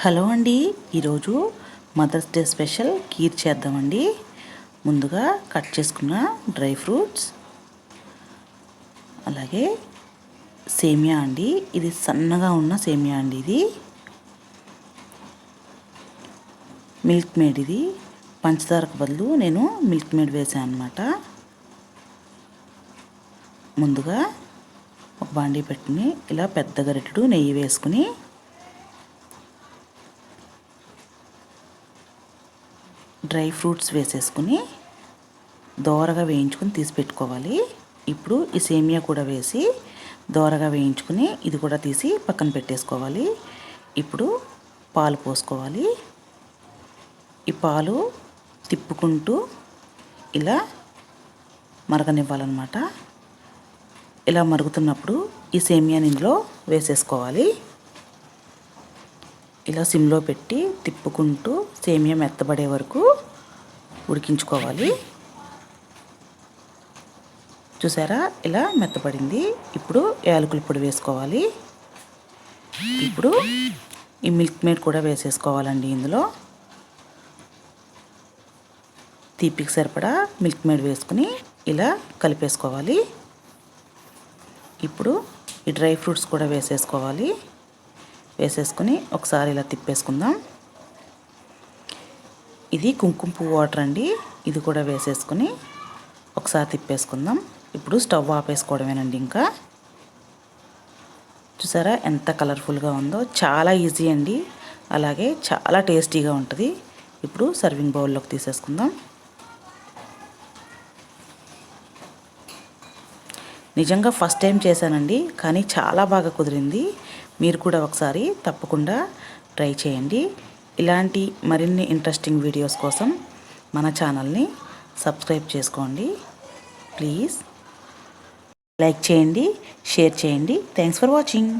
Hello అండి. ఈరోజు mothers day special kheer చేద్దామండి. ముందుగా కట్ చేసుకున్న డ్రై ఫ్రూట్స్ అలాగే సేమియా అండి. ఇది సన్నగా ఉన్న సేమియా అండి ఇది. మిల్క్ మేడ్ ఇది. పంచదారకు బదులు నేను మిల్క్ మేడ్ వేసాను అనమాట ముందుగా ఒక బాండీ పెట్టుకుని ఇలా పెద్ద గరిటెడు నెయ్యి వేసుకుని డ్రై ఫ్రూట్స్ వేసేసుకుని దోరగా వేయించుకుని తీసి పెట్టుకోవాలి. ఇప్పుడు ఈ సేమియా కూడా వేసి దోరగా వేయించుకుని ఇది కూడా తీసి పక్కన పెట్టేసుకోవాలి. ఇప్పుడు పాలు పోసుకోవాలి. ఈ పాలు తిప్పుకుంటూ ఇలా మరగనివ్వాలన్నమాట. ఇలా మరుగుతున్నప్పుడు ఈ సేమియాని ఇందులో వేసేసుకోవాలి. ఇలా సిమ్లో పెట్టి తిప్పుకుంటూ సేమియా మెత్తబడే వరకు ఉడికించుకోవాలి. చూసారా? ఇలా మెత్తపడింది ఇప్పుడు యాలకుల పొడి వేసుకోవాలి. ఇప్పుడు ఈ మిల్క్ మేడ్ కూడా వేసేసుకోవాలండి ఇందులో. తీపికి సరిపడా మిల్క్ మేడ్ వేసుకుని ఇలా కలిపేసుకోవాలి. ఇప్పుడు ఈ డ్రై ఫ్రూట్స్ కూడా వేసేసుకోవాలి. వేసేసుకుని ఒకసారి ఇలా తిప్పేసుకుందాం. ఇది కుంకుమ పువ్వు వాటర్ అండి. ఇది కూడా వేసేసుకుని ఒకసారి తిప్పేసుకుందాం. ఇప్పుడు స్టవ్ ఆపేసుకోవడమేనండి ఇంకా. చూసారా ఎంత కలర్ఫుల్గా ఉందో. చాలా ఈజీ అండి. అలాగే చాలా టేస్టీగా ఉంటుంది. ఇప్పుడు సర్వింగ్ బౌల్లోకి తీసేసుకుందాం. నిజంగా ఫస్ట్ టైం చేశానండి. కానీ చాలా బాగా కుదిరింది. మీరు కూడా ఒకసారి తప్పకుండా ట్రై చేయండి. ఇలాంటి మరిన్ని ఇంట్రెస్టింగ్ వీడియోస్ కోసం మన ఛానల్ని సబ్స్క్రైబ్ చేసుకోండి. ప్లీజ్ లైక్ చేయండి షేర్ చేయండి. Thanks for watching